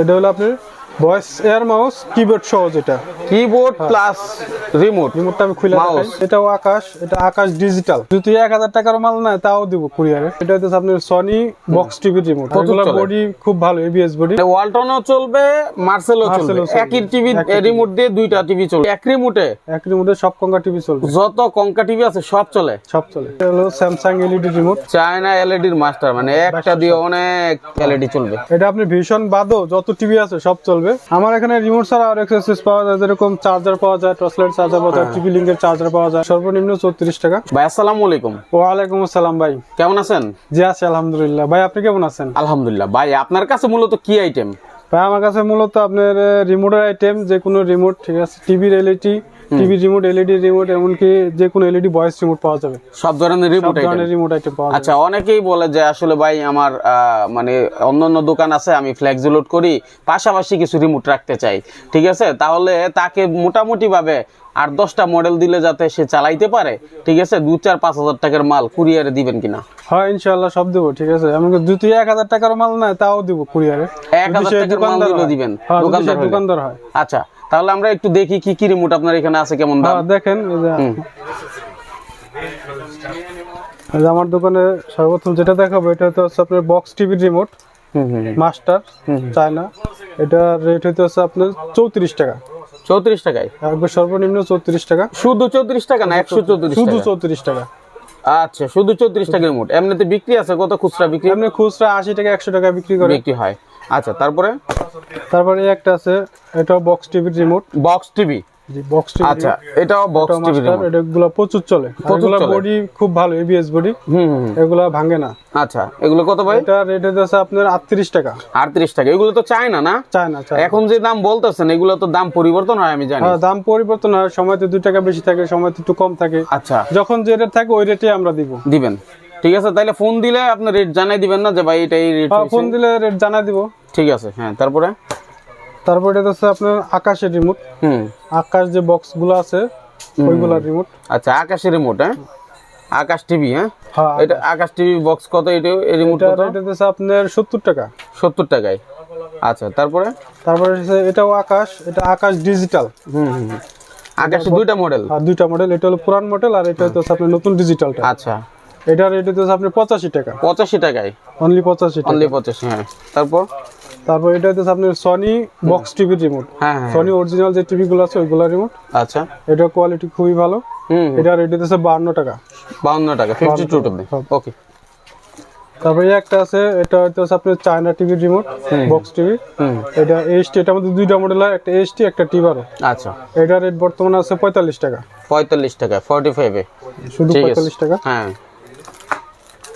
এটা voice air mouse keyboard সহ যেটা কিবোর্ড প্লাস রিমোট রিমোটটা আমি খুলে এটাও আকাশ এটা আকাশ ডিজিটাল যদি এক হাজার টাকার মাল নেয় তাও দিব কুরিয়ারে এটা হচ্ছে আপনার Sony box TV remote body খুব ভালো এবিএস বডি ওয়ালটনও চলবে মার্সেলও চলবে। একই টিভি রিমোট দিয়ে দুইটা টিভি চলবে। এক রিমোটে এক রিমোটে সব কঙ্কা টিভি চলবে। যত কঙ্কা টিভি আছে সব চলে? সব চলে। এটা হলো স্যামসাং এলইডি রিমোট চায়না এলইডির মাস্টার মানে একটা দিয়ে অনেক এলইডি চলবে। এটা আপনি ভীষণ বাদও যত টিভি আছে সব চলবে। আমার এখানে রিমোট ছাড়া আর এক্সেসরিজ পাওয়া যায় যেরকম চার্জার পাওয়া যায় টর্চলাইট চার্জার পাওয়া। যায় টিভি লিঙ্কের চার্জার পাওয়া যায় সর্বনিম্ন চৌত্রিশ টাকা। ভাই আসসালামু আলাইকুম। ওয়ালাইকুম আসসালাম ভাই। কেমন আছেন? জি আছি আলহামদুলিল্লাহ। ভাই আপনি কেমন আছেন? আলহামদুলিল্লাহ। ভাই আপনার কাছে মূলত কি আইটেম ভাই আমার কাছে মূলত আপনার রিমোটের আইটেম যে কোনো রিমোট ঠিক আছে টিভির LED TV remote LED remote এমনকি যে কোনো এলইডি ভয়েস রিমোট পাওয়া যাবে। সব ধরনের রিমোট ধরনের রিমোট আইটেম পাওয়া আচ্ছা অনেকেই বলে যে আসলে ভাই আমার মানে অন্য অন্য দোকান আছে আমি লোড করি পাশাপাশি কিছু রিমোট রাখতে চাই। ঠিক আছে? তাহলে তাকে মোটামুটি ভাবে আর দশটা মডেল দিলে যাতে সে চালাইতে পারে। ঠিক আছে? দু চার পাঁচ হাজার টাকার মাল কুরিয়ারে দিবেন কিনা? হয় ইনশাআল্লাহ সব দেবো ঠিক আছে? এমনকি যদি এক হাজার টাকার মাল নেয় তাও দিব কুরিয়ারে এক হাজার টাকার মাল। দিবেন হ্যাঁ। দোকানদার হয়। আচ্ছা তাহলে আমরা একটু দেখি কি কি রিমোট আপনার এখানে আছে কেমন দাম? হ্যাঁ, দেখেন এই যে আমার দোকানে সর্বপ্রথম যেটা দেখাবো এটা তো হচ্ছে আপনার বক্স টিভি রিমোট হুম হুম মাস্টার চায়না এটা রেট হইতে হচ্ছে আপনার চৌত্রিশ টাকা। চৌত্রিশ টাকায়? একবার সর্বনিম্ন চৌত্রিশ টাকা। শুধু চৌত্রিশ টাকা না একশো চৌত্রিশ শুধু চৌত্রিশ টাকা। আচ্ছা শুধু চৌত্রিশ টাকা রিমোট এমনিতে বিক্রি আছে কত খুচরা বিক্রি? এমনি খুচরা আশি টাকা একশো টাকা বিক্রি করে। বিক্রি হয়। আচ্ছা তারপরে? তারপরে একটা আছে এটাও বক্স টিভির remote box TV G box TV আচ্ছা এটাও বক্স টিভি মাস্টার এগুলো প্রচুর চলে। এগুলো বডি খুব ভালো এবিএস বডি হুম হুম হুম। ভাঙে না। আচ্ছা এগুলো কত ভাই? এটা রেট হচ্ছে আপনার আটত্রিশ টাকা। আটত্রিশ টাকা। এগুলো তো চায় না? না চায় না এখন যে দাম বলতেছেন এগুলো তো দাম পরিবর্তন হয় আমি জানি। হ্যাঁ দাম পরিবর্তন হয় সময়তে দুই টাকা বেশি থাকে সময়তে একটু কম থাকে। আচ্ছা। যখন যে রেট থাকে ওই রেটে আমরা দিব। দিবেন। ঠিক আছে তাহলে ফোন দিলে আপনি রেট জানাই দিবেন না যে ভাই এটা এই রেট ফোন দিলে রেট জানাই দিব। ঠিক আছে হ্যাঁ তারপরে? তারপর এটা হচ্ছে আপনার আকাশের রিমোট হুম। আকাশ যে বক্সগুলো আছে ওইগুলার রিমোট আচ্ছা আকাশের রিমোট হ্যাঁ? আকাশ টিভি হ্যাঁ? হ্যাঁ এটা আকাশ টিভি বক্স কত এটা এই রিমোট এটা কত? রেট হচ্ছে আপনার সত্তর টাকা। সত্তর টাকায়। আচ্ছা তারপরে? তারপরে এটাও আকাশ এটা আকাশ ডিজিটাল হুম হুম। আকাশে দুইটা মডেল আর দুইটা মডেল এটা হলো পুরান মডেল আর এটা হচ্ছে আপনার নতুন ডিজিটালটা আচ্ছা। এটা রেট হচ্ছে আপনার পঁচাশি টাকা। পঁচাশি টাকায়। অনলি পঁচাশি টাকা। অনলি পঁচাশি হ্যাঁ। তারপর? তারপর এটা হচ্ছে আপনার সনি বক্স টিভি রিমোট হ্যাঁ হ্যাঁ। সনি অরিজিনাল যে টিভি গুলো আছে ওইগুলা রিমোট আচ্ছা। এটা কোয়ালিটি খুবই ভালো। হুম এটা রেট হচ্ছে বাহান্ন টাকা। বাউন্ন টাকা ফিফটি টু টাকা হ্যাঁ। ওকে তারপরে এই একটা আছে এটা হচ্ছে আপনার China TV remote box TV হুম। এটা এইচটি এটা আমাদের দুইটা মডেল হয় একটা এইচটি একটা টিভারও আচ্ছা। এটা রেট বর্তমানে আছে পঁয়তাল্লিশ টাকা। পঁয়তাল্লিশ টাকা ফর্টি ফাইভে শুধু ঠিক আছে। পঁয়তাল্লিশ টাকা। হ্যাঁ।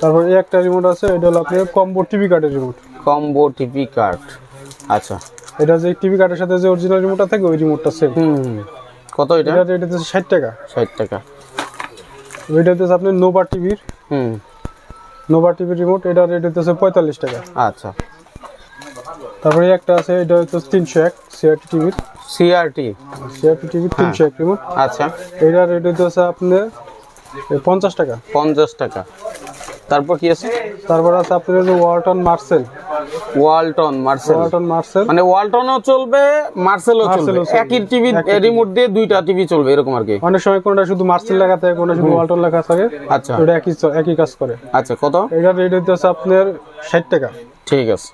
তারপর এই একটা রিমোট আছে এটা হলো আপনার কম্বো টিভি কার্ডের রিমোট কম্বো টিভি কার্ড আচ্ছা। এটা যে টিভি কার্ডের সাথে যে অরিজিনাল রিমোটটা থাকে ওই রিমোটটা সেম হুম। কত এটা? এটা রেট হচ্ছে ষাট টাকা। ষাট টাকা। এটা হচ্ছে আপনার নোভা টিভির হুম। নোভা টিভির রিমোট এটা রেট হচ্ছে পঁয়তাল্লিশ টাকা। আচ্ছা। তারপরে একটা আছে এটা হচ্ছে তিনশো এক সিআরটি টিভির সিআরটি সিআরটি টিভির তিনশো এক রিমোট আচ্ছা। এটা রেট হচ্ছে আপনার পঞ্চাশ টাকা। পঞ্চাশ টাকা। তারপর কি আছে? তারপর আছে আপনার Walton Marcel. Walton Marcel. Walton Marcel. মানে ওয়ালটনও চলবে মার্সেলও চলবে। একই টিভি রিমোট দিয়ে দুইটা টিভি চলবে এরকম আর কি। অনেক সময় কোনটা শুধু মার্সেল লেখা থাকে কোনটা শুধু ওয়ালটন লেখা থাকে আচ্ছা। ওটা একই একই কাজ করে। আচ্ছা কত? এটা রেট হচ্ছে আপনার ষাট টাকা। ঠিক আছে।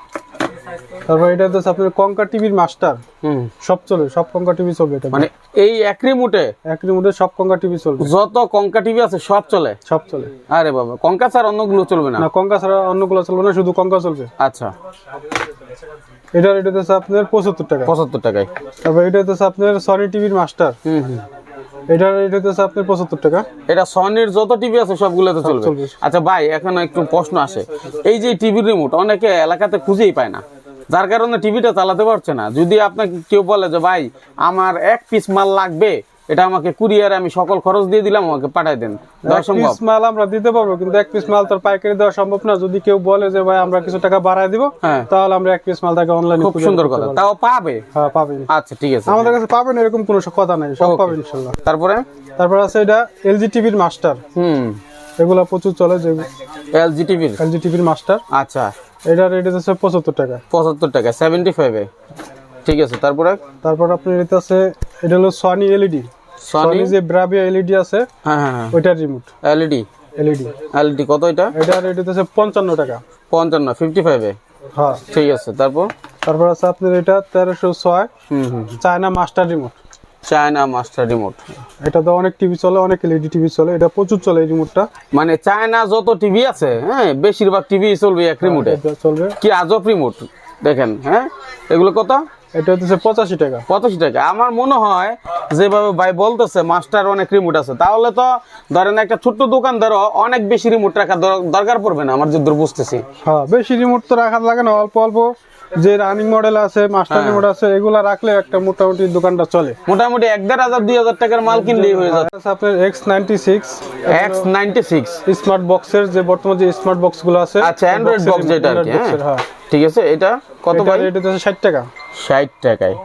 তারপর এটা হচ্ছে আপনার কঙ্কা টিভির মাস্টার। হুম। সব চলে সব কঙ্কা টিভি চলবে এটা। মানে এই এক রিমোটে? এক রিমোটে সব কঙ্কা টিভি চলবে। যত কঙ্কা টিভি আছে সব চলে? সব চলে। আরে বাবা কঙ্কা ছাড়া অন্যগুলো চলবে না? না কঙ্কা ছাড়া অন্যগুলো চলবে না শুধু কঙ্কা চলবে। আচ্ছা। এটা রেট হচ্ছে আপনার পঁচাত্তর টাকা। পঁচাত্তর টাকায়। তারপর এটা হচ্ছে আপনার সনি টিভির মাস্টার। হুম হুম। এটা রেট হচ্ছে আপনার পঁচাত্তর টাকা। এটা সনির যত টিভি আছে সবগুলোতে চলবে। আচ্ছা ভাই এখন একটু প্রশ্ন আসে। এই যে টিভির রিমোট অনেকে এলাকাতে খুঁজেই পায় না। যার কারণে টিভিটা চালাতে পারছে না। যদি আপনাকে কেউ বলে যে ভাই আমার এক পিস মাল লাগবে এটা আমাকে কুরিয়ারে আমি সকল খরচ দিয়ে দিলাম আমাকে পাঠাই দেন। দেওয়া সম্ভব? মাল আমরা দিতে পারব কিন্তু এক পিস মাল তোর পাইকারি দেওয়া সম্ভব না। যদি কেউ বলে যে ভাই আমরা কিছু টাকা বাড়ায় দিব হ্যাঁ। তাহলে আমরা এক পিস মাল তাকে অনলাইনে খুব সুন্দর কথা। তাও পাবে? হ্যাঁ পাবেন আচ্ছা ঠিক আছে। আমাদের কাছে পাবেন এরকম কোনো কথা নাই সব. পাবেন ইনশাল্লাহ। তারপরে? তারপর আছে এটা এলজি টিভির মাস্টার হুম। এগুলা প্রচুর চলে যে এলজি টিভির এলজি টিভির মাস্টার আচ্ছা। এটা রেট হচ্ছে পঁচাত্তর টাকা। পঁচাত্তর টাকা সেভেন্টি ফাইভে ঠিক আছে তারপরে? তারপর আপনার এটা আছে এটা হলো সনি এলইডি সনি যে ব্রাভিয়া এলইডি আছে হ্যাঁ হ্যাঁ হ্যাঁ। ওইটার রিমোট এলইডি এলইডি এলইডি কত এটা? এটা রেট হচ্ছে পঞ্চান্ন টাকা। পঞ্চান্ন ফিফটি ফাইভে হ্যাঁ। ঠিক আছে তারপর? তারপর আছে আপনার এটা তেরোশো ছয়। হুম হুম China master remote China master remote এটা তো অনেক টিভি চলে অনেক এলইডি টিভি চলে এটা প্রচুর চলে এই রিমোটটা মানে চায়না যত টিভি আছে হ্যাঁ বেশিরভাগ টিভি চলবে এক রিমোটে এটা চলবে। কি আজব রিমোট দেখেন হ্যাঁ এগুলো কত? এটা হচ্ছে পঁচাশি টাকা। পঁচাশি টাকা। আমার মনে হয় যেভাবে ভাই বলতেছে মাস্টার অনেক রিমোট আছে তাহলে তো ধরেন একটা ছোট্ট দোকানদারও অনেক বেশি রিমোট রাখা দরকার পড়বে না আমার যদ্দূর বুঝতেছি। হ্যাঁ বেশি রিমোট তো রাখা লাগে না অল্প অল্প যে রানিং মডেল আছে মাস্টার মডেল আছে এগুলা রাখলে একটা মোটামুটি দোকানটা চলে। মোটামুটি এক দেড় হাজার দুই হাজার টাকার মাল কিনলেই হয়ে যাচ্ছে আপনার X ninety six X ninety six smart বক্সের যে বর্তমান যে স্মার্ট বক্সগুলো আছে আচ্ছা অ্যান্ড্রয়েড বক্স যেটা আর কি হ্যাঁ। হ্যাঁ। ঠিক আছে এটা কত ভাই? এটা হচ্ছে ষাট টাকা। ষাট টাকায়।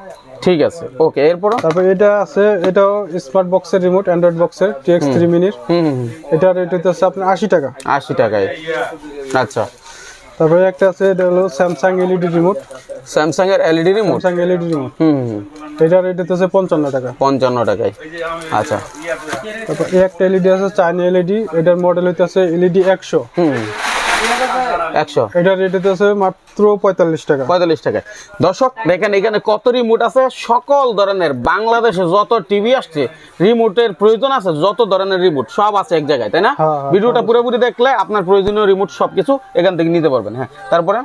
ঠিক আছে ওকে এরপর তারপর এটা আছে এটাও স্মার্ট বক্সের রিমোট অ্যান্ড্রয়েড বক্সের টিএক্স থ্রি মিনিট হুম। হুম হুম। এটা রেট হচ্ছে আপনার আশি টাকা। আশি টাকায়। আচ্ছা। তারপরে একটা আছে এটা হলো স্যামসাং এলইডি রিমোট স্যামসাং এর LED remote Samsung LED remote হুম এটা রেট হচ্ছে পঞ্চান্ন টাকা। পঞ্চান্ন টাকায়। আচ্ছা। তারপর একটা এলইডি আছে চাইনা এলইডি এটার মডেল হইতেছে এলইডি একশো। হুম। একশো। এটার রেট হইতেছে মাত্র পঁয়তাল্লিশ টাকা। পঁয়তাল্লিশ টাকা দর্শক দেখেন এখানে কত রিমোট আছে? সকল ধরনের বাংলাদেশে যত টিভি আসছে রিমোটের প্রয়োজন আছে যত ধরনের রিমোট সব আছে এক জায়গায় তাই না? হ্যাঁ, হ্যাঁ, ভিডিওটা পুরোপুরি দেখলে আপনার প্রয়োজনীয় রিমোট সবকিছু এখান থেকে নিতে পারবেন হ্যাঁ। তারপরে?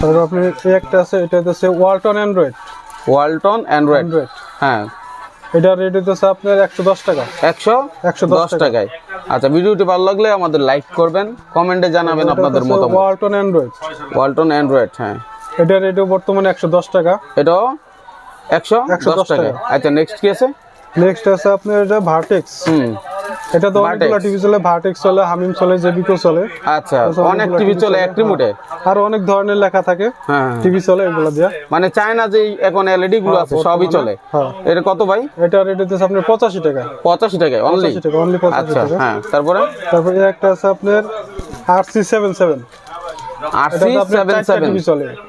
তারপর আপনি একটা আছে এটা হচ্ছে ওয়ালটন অ্যান্ড্রয়েড ওয়ালটন অ্যান্ড্রয়েড হ্যাঁ। এটার রেট হইতেছে আপনার একশো দশ টাকা। একশো? একশো দশ টাকায়। আচ্ছা ভিডিওটি ভালো লাগলে আমাদের লাইক করবেন কমেন্টে জানাবেন আপনাদের মতামত। ওয়ালটন অ্যান্ড্রয়েড ওয়ালটন অ্যান্ড্রয়েড হ্যাঁ। এটা রেটও বর্তমানে একশো দশ টাকা। এটাও একশো একশো দশ টাকা। আচ্ছা নেক্সট কি আছে? নেক্সট আছে আপনার এটা ভার্টেক্স হুম। এটা তো অনেকগুলো টিভি চলে ভার্টেক্স চলে হামিম চলে জেবিকো চলে। আচ্ছা অনেক টিভি চলে এক রিমোটে আর অনেক ধরনের লেখা থাকে। হ্যাঁ, হ্যাঁ। টিভি চলে এগুলো দিয়া। মানে চায়না যে এখন এলইডি গুলো হ্যাঁ, আছে সবই চলে। এটা কত ভাই? এটা রেট হচ্ছে আপনার 85 টাকা। 85 টাকা অনলি 85 টাকা অনলি 85 টাকা। হ্যাঁ তারপরে? তারপরে একটা আছে আপনার RC77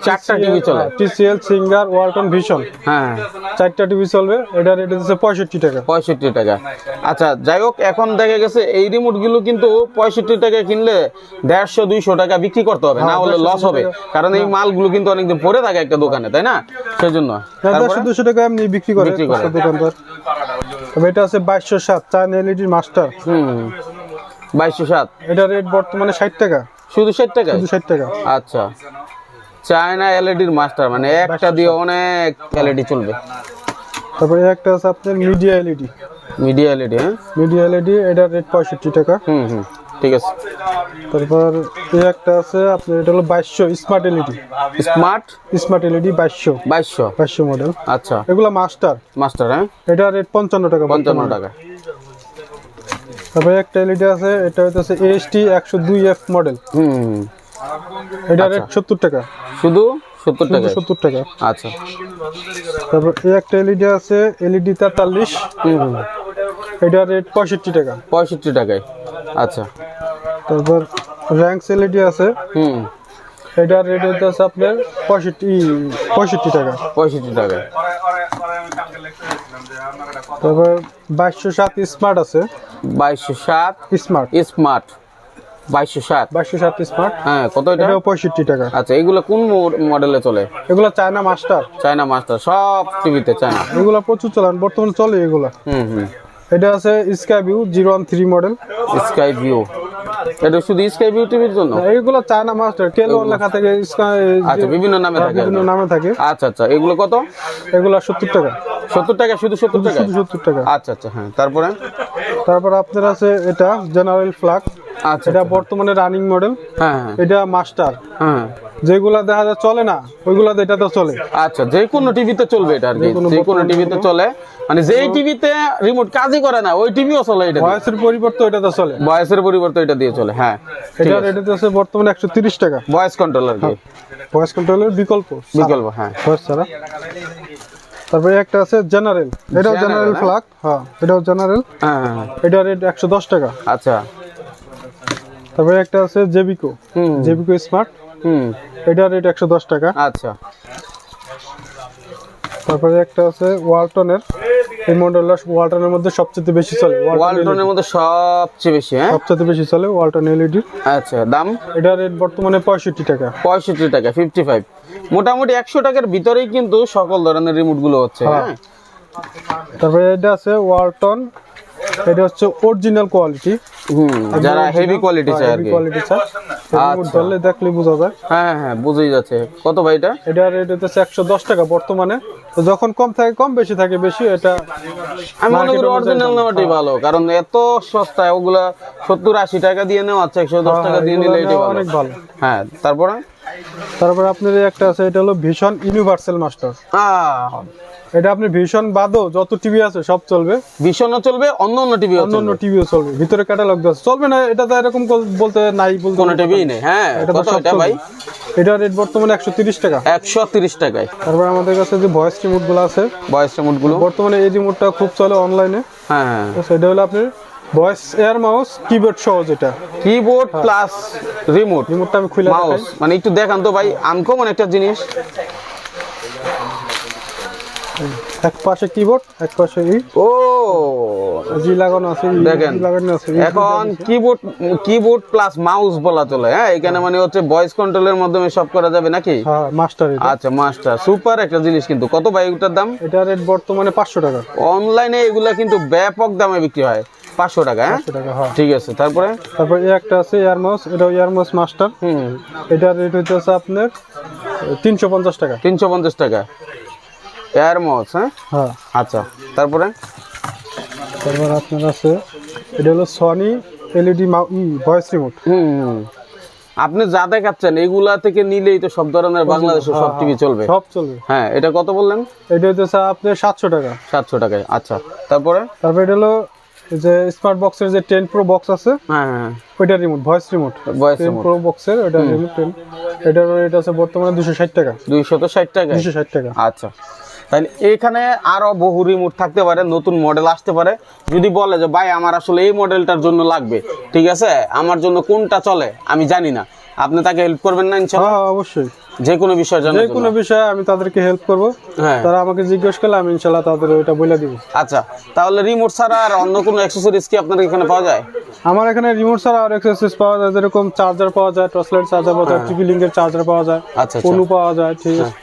চারটা টিভি চলে। TCL Singer Walton Vision. হ্যাঁ। চারটা টিভি চলবে এটা রেট হচ্ছে পঁয়ষট্টি টাকা। পঁয়ষট্টি টাকা। আচ্ছা যাই হোক এখন দেখা গেছে এই রিমোটগুলো কিন্তু পঁয়ষট্টি টাকা কিনলে দেড়শো দুইশো টাকা বিক্রি করতে হবে। না হলে লস হবে। কারণ এই মালগুলো কিন্তু অনেকদিন পরে থাকে একটা দোকানে তাই না? সেই জন্য দেড়শো দুশো টাকা এমনি বিক্রি করে বিক্রি করে। দোকানদার। তবে এটা আছে বাইশশো সাত চায়না মাস্টার। হুম। বাইশশো সাত। এটা রেট বর্তমানে ষাট টাকা। শুধু ষাট টাকা শুধু ষাট টাকা। আচ্ছা। চায়না এলইডির মাস্টার মানে একটা দিয়ে অনেক এলইডি চলবে। তারপরে একটা আছে আপনার মিডিয়া এলইডি মিডিয়া এলইডি হ্যাঁ? মিডিয়া এলইডি এটা রেট পঁয়ষট্টি টাকা। হুম হুম ঠিক আছে। তারপর এই একটা আছে আপনার এটা হলো বাইশশো smart LED smart smart LED বাইশশো। বাইশশো? বাইশশো মডেল আচ্ছা। এগুলো মাস্টার মাস্টার হ্যাঁ? এটা রেট পঞ্চান্ন টাকা পঞ্চান্ন টাকা। তারপরে একটা এলইডি আছে এটা হচ্ছে এএসটি একশো দুই এফ মডেল হুম। এটা রেট সত্তর টাকা। শুধু সত্তর টাকা সত্তর টাকা। আচ্ছা। তারপর এই একটা এলইডি আছে এলইডি তেতাল্লিশ। এটা রেট পঁয়ষট্টি টাকা। পঁয়ষট্টি টাকায়। আচ্ছা। তারপর র্যাঙ্কস এলইডি আছে। হুম। এটার রেট হচ্ছে আপনার পঁয়ষট্টি পঁয়ষট্টি টাকা। পঁয়ষট্টি টাকায়। তারপর বাইশশো সাত স্মার্ট আছে। বাইশশো সাত স্মার্ট স্মার্ট বাইশশো সাত। বাইশশো সাত স্মার্ট হ্যাঁ কত এটা? পঁয়ষট্টি টাকা। আচ্ছা এগুলো কোন মডেলে চলে? এগুলো চায়না মাস্টার। চায়না মাস্টার সব টিভিতে চায়না। এগুলো প্রচুর চলান বর্তমানে চলে এগুলো। হুম হুম। এটা আছে sky view zero one three model sky view এটা শুধু স্কাই ভিউ টিভির জন্য এইগুলো চায়না মাস্টার কেলো লেখা থাকে স্কাই আচ্ছা বিভিন্ন নামে থাকে। বিভিন্ন নামে থাকে। আচ্ছা আচ্ছা এগুলো কত? এগুলো সত্তর টাকা। সত্তর টাকা শুধু সত্তর টাকা শুধু সত্তর টাকা। আচ্ছা আচ্ছা হ্যাঁ তারপরে? তারপর আপনার আছে এটা জেনারেল ফ্লাগ আচ্ছা এটা বর্তমানে রানিং মডেল হ্যাঁ হ্যাঁ। এটা মাস্টার হ্যাঁ। যেগুলা দেখা যায় চলে না ওইগুলা এটা তো চলে। আচ্ছা যে কোনো টিভিতে চলবে এটা আর কি। যে কোনো টিভিতে চলে। মানে যেই টিভিতে রিমোট কাজই করে না ওই টিভিও চলে এটা বয়সের পরিবর্তে এটা তো চলে। বয়সের পরিবর্তে এটা দিয়ে চলে হ্যাঁ এটা রেট আছে। বর্তমানে একশো তিরিশ টাকা। ভয়েস কন্ট্রোলার কি? ভয়েস কন্ট্রোলের বিকল্প বিকল্প হ্যাঁ। ভয়েস ছাড়া। তারপরে একটা আছে জেনারেল এটাও জেনারেল ফ্ল্যাগ ফ্লাগ হ্যাঁ এটাও জেনারেল হ্যাঁ হ্যাঁ। এটা রেট একশো দশ টাকা। আচ্ছা। তারপরে একটা আছে জেবিকো হুম। জেবিকো স্মার্ট হুম। এটা রেট একশো দশ টাকা। আচ্ছা। তারপরে একটা আছে ওয়ালটনের। এই মডেলটা ওয়ালটনের মধ্যে সবচেয়ে বেশি চলে ওয়ালটনের মধ্যে সবচেয়ে বেশি হ্যাঁ? সবচেয়ে বেশি চলে ওয়ালটন এলইডি। আচ্ছা দাম? এটা রেট বর্তমানে পঁয়ষট্টি টাকা। পঁয়ষট্টি টাকা ফিফটি ফাইভ মোটামুটি একশো টাকার ভিতরেই কিন্তু সকল ধরনের রিমোটগুলো হচ্ছে হ্যাঁ। হ্যাঁ? তারপরে এটা আছে ওয়ালটন এটা হচ্ছে অরিজিনাল কোয়ালিটি হুম যারা হেভি কোয়ালিটি চায় আর কি। কোয়ালিটি চায় রিমোট আচ্ছা। ধরলে দেখলে বোঝা যায়। হ্যাঁ হ্যাঁ হ্যাঁ বুঝেই যাচ্ছে। কত ভাই এটা? এটার রেট হচ্ছে একশো দশ টাকা বর্তমানে। তো যখন কম থাকে কম বেশি থাকে বেশি এটা আমি মনে করি অরিজিনাল। নেওয়াটাই ভালো কারণ এত সস্তা ওগুলা সত্তর আশি টাকা দিয়ে নেওয়া আছে একশো দশ হ্যাঁ, টাকা দিয়ে নিলে এটা ভালো। অনেক ভালো। হ্যাঁ তারপরে? তারপরে আপনার এই একটা আছে এটা হলো ভীষণ ইউনিভার্সাল মাস্টার আহ, এটা আপনি ভীষণ বাদও যত টিভি আছে সব চলবে। ভীষণও চলবে অন্য অন্য টিভি অন্য অন্য টিভিও চলবে ভিতরে ক্যাটালগ দেওয়া। চলবে না এটা তো এরকম বলতে নাই বলতে কোনো টিভি নেই। হ্যাঁ এটা তো এটা ভাই? এটা রেট বর্তমানে একশো তিরিশ টাকা। একশো তিরিশ টাকায়। তারপরে আমাদের কাছে যে ভয়েস রিমোটগুলো আছে ভয়েস রিমোটগুলো? বর্তমানে এই রিমোটটা খুব চলে অনলাইনে হ্যাঁ হ্যাঁ। তো সেটা হলো আপনার ভয়েস এয়ার মাউস কিবোর্ড সহ যেটা। কিবোর্ড প্লাস রিমোট রিমোটটা আমি খুলে মাউস মানে একটু দেখান তো ভাই আনকমন একটা জিনিস। এক পাশে কিবোর্ড এক পাশে ও। জি লাগানো আছে দেখেন। লাগানো আছে এখন কিবোর্ড কিবোর্ড প্লাস মাউস বলা চলে হ্যাঁ? এখানে মানে হচ্ছে ভয়েস কন্ট্রোলের মাধ্যমে সব করা যাবে নাকি? হ্যাঁ মাস্টার আচ্ছা মাস্টার সুপার একটা জিনিস কিন্তু। কত ভাই এটার দাম? এটা রেট বর্তমানে পাঁচশো টাকা। অনলাইনে এগুলা কিন্তু ব্যাপক দামে বিক্রি হয়। পাঁচশো টাকা হ্যাঁ? হ্যাঁ। ঠিক আছে তারপরে? তারপর একটা আছে এয়ার মাউস এটা এয়ার মাউস মাস্টার হুম। এটার রেট হচ্ছে আপনার তিনশো পঞ্চাশ টাকা। তিনশো পঞ্চাশ টাকা। এয়ার মাউস হ্যাঁ? হ্যাঁ। আচ্ছা তারপরে? তারপর আপনার আছে এটা হলো সনি এলইডি ভয়েস রিমোট হুম। আপনি যা দেখাচ্ছেন এগুলা থেকে নিলেই তো সব ধরনের বাংলাদেশে সব টিভি চলবে। সব চলবে। হ্যাঁ এটা কত বললেন? এটা হচ্ছে আপনার সাতশো টাকা। সাতশো টাকায় আচ্ছা। তারপরে? তারপর এটা হলো এই যে স্মার্ট বক্সের যে টেন প্রো বক্স আছে হ্যাঁ হ্যাঁ ওইটা রিমোট ভয়েস রিমোট বয়স টেন প্রো বক্সের ওইটা রিমোট টেন এটার এটা আছে বর্তমানে দুশো ষাট টাকা। দুইশত ষাট টাকায়? দুশো ষাট টাকা। আচ্ছা। তাহলে এখানে আরও বহু রিমোট থাকতে পারে নতুন মডেল আসতে পারে। যদি বলে যে ভাই আমার আসলে এই মডেলটার জন্য লাগবে ঠিক আছে? আমার জন্য কোনটা চলে? আমি জানি না। আপনি তাকে হেল্প করবেন না ইনশাল্লাহ? হ্যাঁ অবশ্যই। যে কোনো বিষয় যে কোনো বিষয়ে আমি তাদেরকে হেল্প করব। হ্যাঁ। তারা আমাকে জিজ্ঞেস করলে আমি ইনশাল্লাহ তাদের ওইটা বলে দিব। আচ্ছা তাহলে রিমোট ছাড়া আর অন্য কোনো অ্যাক্সেসরিজ কি আপনার এখানে পাওয়া যায়? আমার এখানে রিমোট ছাড়া আর এক্সেসরিজ পাওয়া যায় যেরকম চার্জার পাওয়া যায় টর্চলাইট চার্জার পাওয়া যায় টিভি লিঙ্কের চার্জার পাওয়া যায় হ্যাঁ। আচ্ছা। আচ্ছা পাওয়া যায় ঠিক আছে।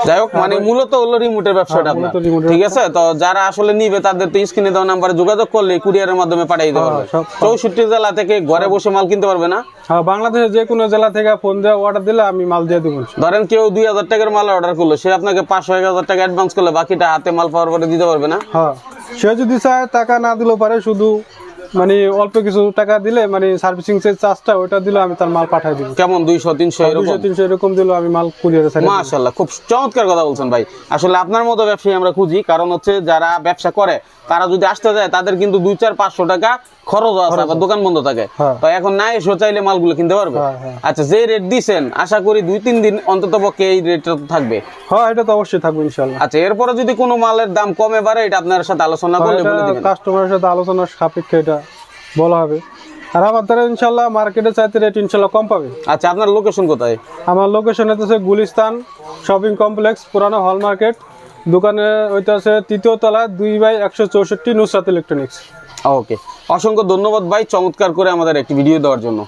যাই হোক মানে মূলত হলো রিমোটের ব্যবসাটা হ্যাঁ, আপনার। ঠিক আছে? তো যারা আসলে নিবে তাদের তো স্ক্রিনে দেওয়া নাম্বারে যোগাযোগ করলে কুরিয়ারের মাধ্যমে পাঠিয়ে দিতে হ্যাঁ, পারবে। চৌষট্টি জেলা থেকে ঘরে বসে মাল কিনতে পারবে না? হ্যাঁ বাংলাদেশের যে কোনো জেলা থেকে ফোন দেওয়া অর্ডার দিলে আমি মাল দিয়ে দেবো ধরেন কেউ দুই হাজার টাকার মাল অর্ডার করল সে আপনাকে পাঁচশো এক হাজার টাকা অ্যাডভান্স করলে বাকিটা হাতে মাল পাওয়ার পরে দিতে পারবে না? হ্যাঁ সে যদি চায় টাকা না দিলেও পারে শুধু মানে অল্প কিছু টাকা দিলে মানে সার্ভিসিং যে চার্জটা ওটা দিলে আমি তার মাল পাঠিয়ে দিব। কেমন দুইশো তিনশো এরকম? দুশো তিনশো এরকম দিলেও আমি মাল কুরিয়ারে চাই মাশাল্লাহ খুব চমৎকার কথা বলছেন ভাই। আসলে আপনার মতো ব্যবসায়ী আমরা খুঁজি কারণ হচ্ছে যারা ব্যবসা করে তারা যদি আসতে যায় তাদের কিন্তু দুই চার পাঁচশো টাকা খরচ আছে আবার দোকান বন্ধ থাকে। হ্যাঁ। তো এখন না এসে চাইলে মালগুলো কিনতে পারবে। হ্যাঁ, হ্যাঁ। আচ্ছা যে রেট দিছেন আশা করি দুই তিন দিন অন্তত পক্ষে এই রেটটা থাকবে। হ্যাঁ এটা তো অবশ্যই থাকবে ইনশাল্লাহ আচ্ছা এরপরে যদি কোনো মালের দাম কমে বাড়ে এটা আপনার সাথে আলোচনা করলে বলে দিবেন। কাস্টমারের সাথে আলোচনার সাপেক্ষে এটা বলা হবে। আর আমার দ্বারা ইনশাল্লাহ মার্কেটে চাইতে রেট ইনশাল্লাহ কম পাবে। আচ্ছা আপনার লোকেশন কোথায়? আমার লোকেশন হচ্ছে গুলিস্তান শপিং কমপ্লেক্স পুরানো হল মার্কেট দোকানে ওইটা আছে তৃতীয় তলা দুই বাই একশো চৌষট্টি নুসরাত ইলেকট্রনিক্স ওকে অসংখ্য ধন্যবাদ ভাই চমৎকার করে আমাদের একটি ভিডিও দেওয়ার জন্য।